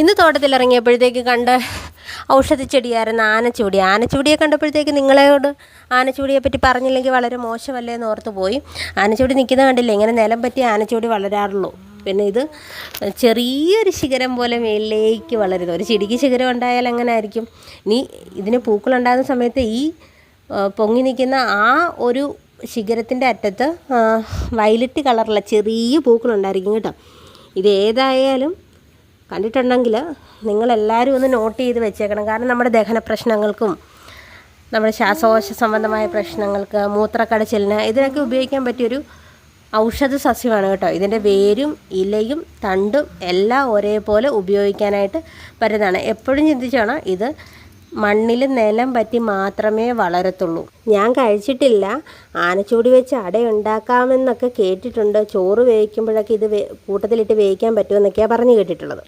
ഇന്ന് തോട്ടത്തിലിറങ്ങിയപ്പോഴത്തേക്ക് കണ്ട ഔഷധച്ചെടിയായിരുന്നു ആനച്ചൂടി. ആനച്ചൂടിയെ കണ്ടപ്പോഴത്തേക്ക് നിങ്ങളോട് ആനച്ചൂടിയെ പറ്റി പറഞ്ഞില്ലെങ്കിൽ വളരെ മോശമല്ലേ എന്ന് ഓർത്ത് പോയി. ആനച്ചൂടി നിൽക്കുന്നത് കണ്ടില്ല? ഇങ്ങനെ നിലം പറ്റി ആനച്ചൂടി വളരാറുള്ളൂ. പിന്നെ ഇത് ചെറിയൊരു ശിഖരം പോലെ മേലിലേക്ക് വളരുന്നു. ഒരു ചെടിക്ക് ശിഖരം ഉണ്ടായാൽ അങ്ങനെ ആയിരിക്കും ഇനി ഇതിന് പൂക്കളുണ്ടാകുന്ന സമയത്ത് ഈ പൊങ്ങി നിൽക്കുന്ന ആ ഒരു ശിഖരത്തിന്റെ അറ്റത്ത് വയലറ്റ് കളറുള്ള ചെറിയ പൂക്കളുണ്ടായിരിക്കും കേട്ടോ. ഇത് ഏതായാലും കണ്ടിട്ടുണ്ടെങ്കിൽ നിങ്ങളെല്ലാവരും ഒന്ന് നോട്ട് ചെയ്ത് വെച്ചേക്കണം. കാരണം നമ്മുടെ ദഹന പ്രശ്നങ്ങൾക്കും നമ്മുടെ ശ്വാസകോശ സംബന്ധമായ പ്രശ്നങ്ങൾക്ക് മൂത്രക്കടച്ചിലിന് ഇതിനൊക്കെ ഉപയോഗിക്കാൻ പറ്റിയൊരു ഔഷധ സസ്യമാണ് കേട്ടോ. ഇതിന്റെ വേരും ഇലയും തണ്ടും എല്ലാം ഒരേപോലെ ഉപയോഗിക്കാനായിട്ട് പറ്റുന്നതാണ്. എപ്പോഴും ചിന്തിച്ചോണം ഇത് മണ്ണിൽ നിലം പറ്റി മാത്രമേ വളരത്തുള്ളൂ. ഞാൻ കഴിച്ചിട്ടില്ല. ആനച്ചൂടി വെച്ച് അട ഉണ്ടാക്കാമെന്നൊക്കെ കേട്ടിട്ടുണ്ട്. ചോറ് വേവിക്കുമ്പോഴൊക്കെ ഇത് കൂട്ടത്തിലിട്ട് വേവിക്കാൻ പറ്റുമെന്നൊക്കെയാണ് പറഞ്ഞു കേട്ടിട്ടുള്ളത്.